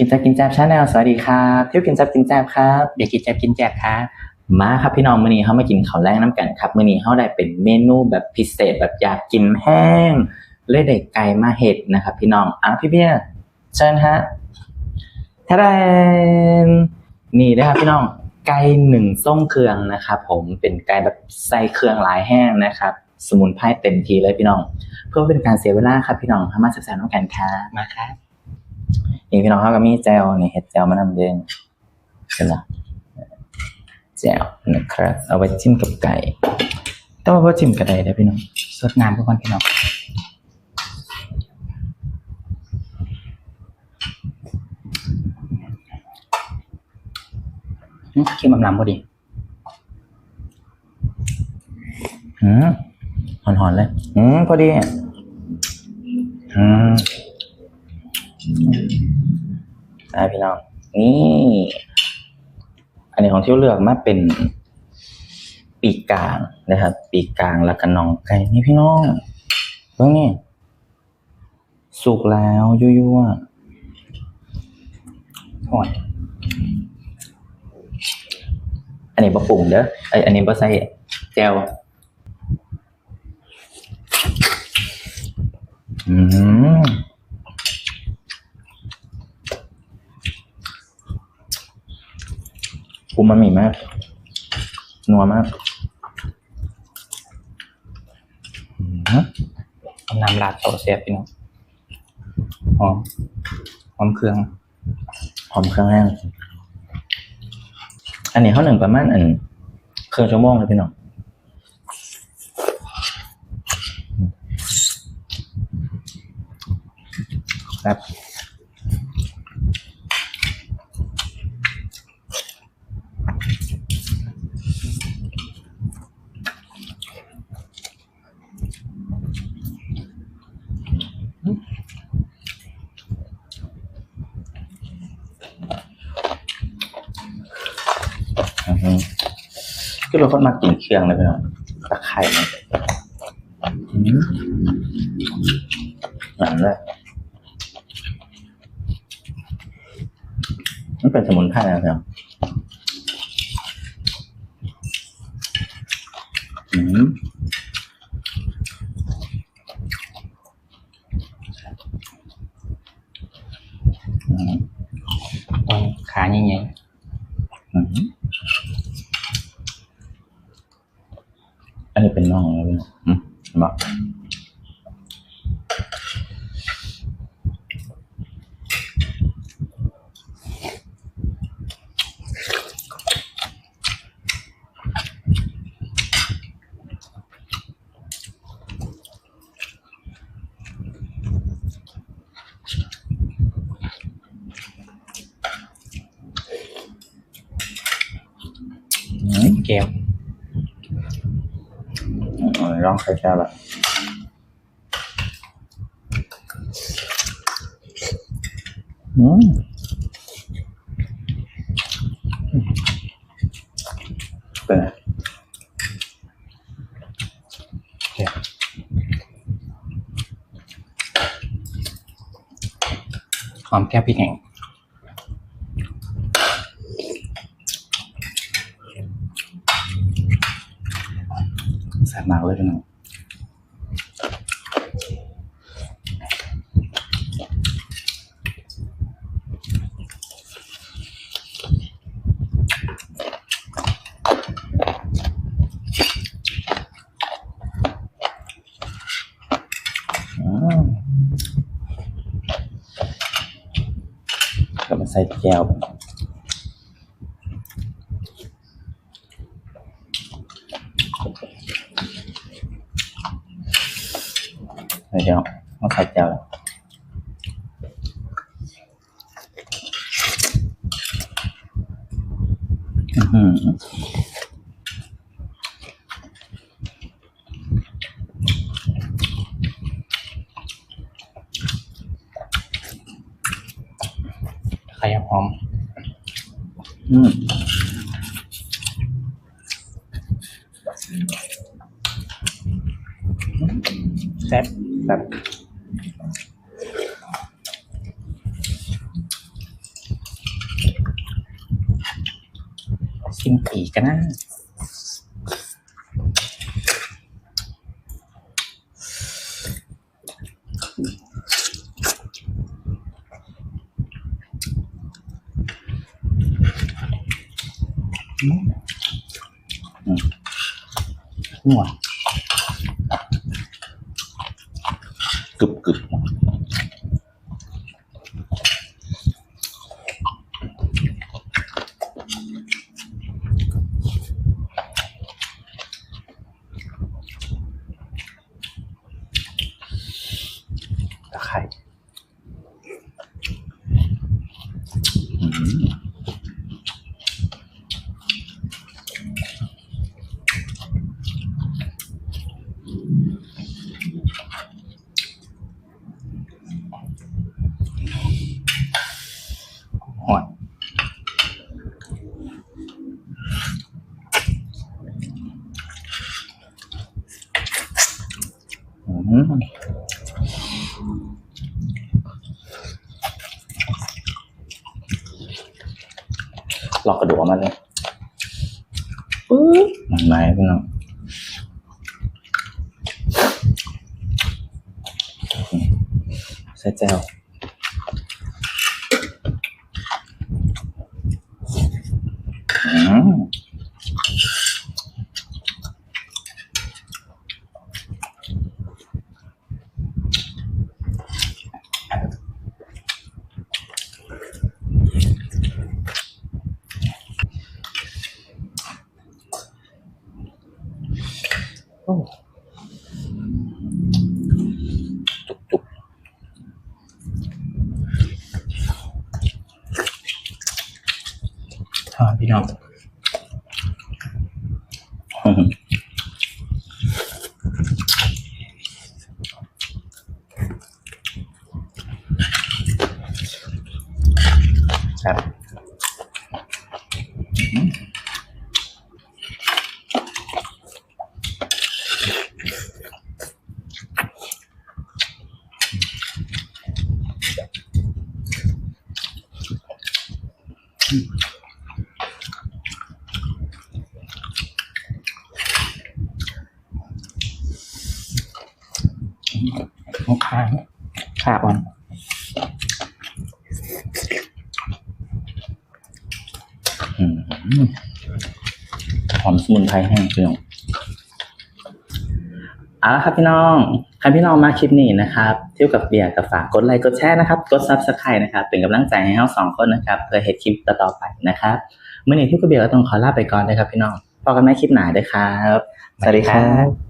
กินแจบกินแจบชาแนลสวัสดีครับเที่ยวกินแจบกินแจบครับเดี๋ยวกินแจบกินแจบครับมาครับพี่น้องมื้อนี้เฮามากินข้าวแรงน้ำกันครับมื้อนี้เฮาได้เป็นเมนูแบบพิเศษแบบอยากกินแห้งเลยได้ไก่มาเห็ดนะครับ พี่น้องอะพี่เบี้ยเชิญฮะทะแดนนี่นะครับพี่น้องไก่หนึ่งส้มเครื่องนะครับผมเป็นไก่แบบใส่เครื่องหลายแห้งนะครับสมุนไพรเต็มทีเลยพี่น้อง เพื่อเป็นการเสียเวลาครับพี่น้องทำมาศึกษาน้ำกันครับมาครับ นี่พี่น้องเขาก็มีแจวนี่เห็ดแจวมะนำเด้งใช่ไหมแจวนะครับ เอาไว้จิ้มกับไก่แต่ว่าพอจิ้มกับไก่ได้พี่น้องสดน้ำทุกคนพี่น้องอื้อเค็มอำลำพอดีอืมหอนๆเลย อืมพอดีอะอืม ได้พี่น้องนี่ อันนี้ของที่เลือกมาเป็น ปีกกลางนะครับ ปีกกลางแล้วก็น่องไก่นี่พี่น้องเบิ่งนี่สุกแล้วยั่วๆหอยอันนี้บะปรุงเด้อไออันนี้บะใส่แจวอืม อูมามิมาก นัวมากอืมอำลำลาดโตเสียบพี่น้องหอมหอมเครื่องหอมเครื่องแห้งอันนี้เขาหนึ่งประมาณอันเครื่องชั่วโมงเลยพี่น้องครับ คือเป็นคนมากินเครื่องเลยพี่น้องตะไคร้มันอืมหนังเลยมันเป็นสมุนไพรนะพี่น้องอืมอืมตรงขาใหญ่อืมอั นนี้เป็นน่องแล้วพี่น้องอืมบแก้ว อ๋อลองใช้แก้วละอืมแก้วหอมแก้วพริกแห้ง แซ่บมากเลยพี่น้องอืมก็มาใส่แก้ว เดี๋ยวมาใส่แก้วแล้วอื้อหือไข่หอม อืมแซ่บ แบบ สิ้นผีกันนะ嗯，哇、ว。嗯 กรึบกรึบ หลอกกระดูกออกมาเลยปึ๊บมันไหมพี่น้องใส่แจ่วอืม โอ้จุกจุกทานพี่น้อง อืม ครับ ลูกค้าขาอ่อนหอมสมุนไพรแห้งพี่น้อง เอาละครับพี่น้องใครพี่น้องมาคลิปนี้นะครับเที่ยวกับเบียร์กับฝากกดไลค์กดแชร์นะครับ กดซับสไครต์นะครับ เป็นกำลังใจให้เราสองคนนะครับ เพื่อเหตุคลิปต่อๆไปนะครับเมื่อนี้เที่ยวกับเบียร์ก็ต้องขอลาไปก่อนนะครับพี่น้องพบกันใหม่คลิปหน้าด้วยครับ สวัสดีครับ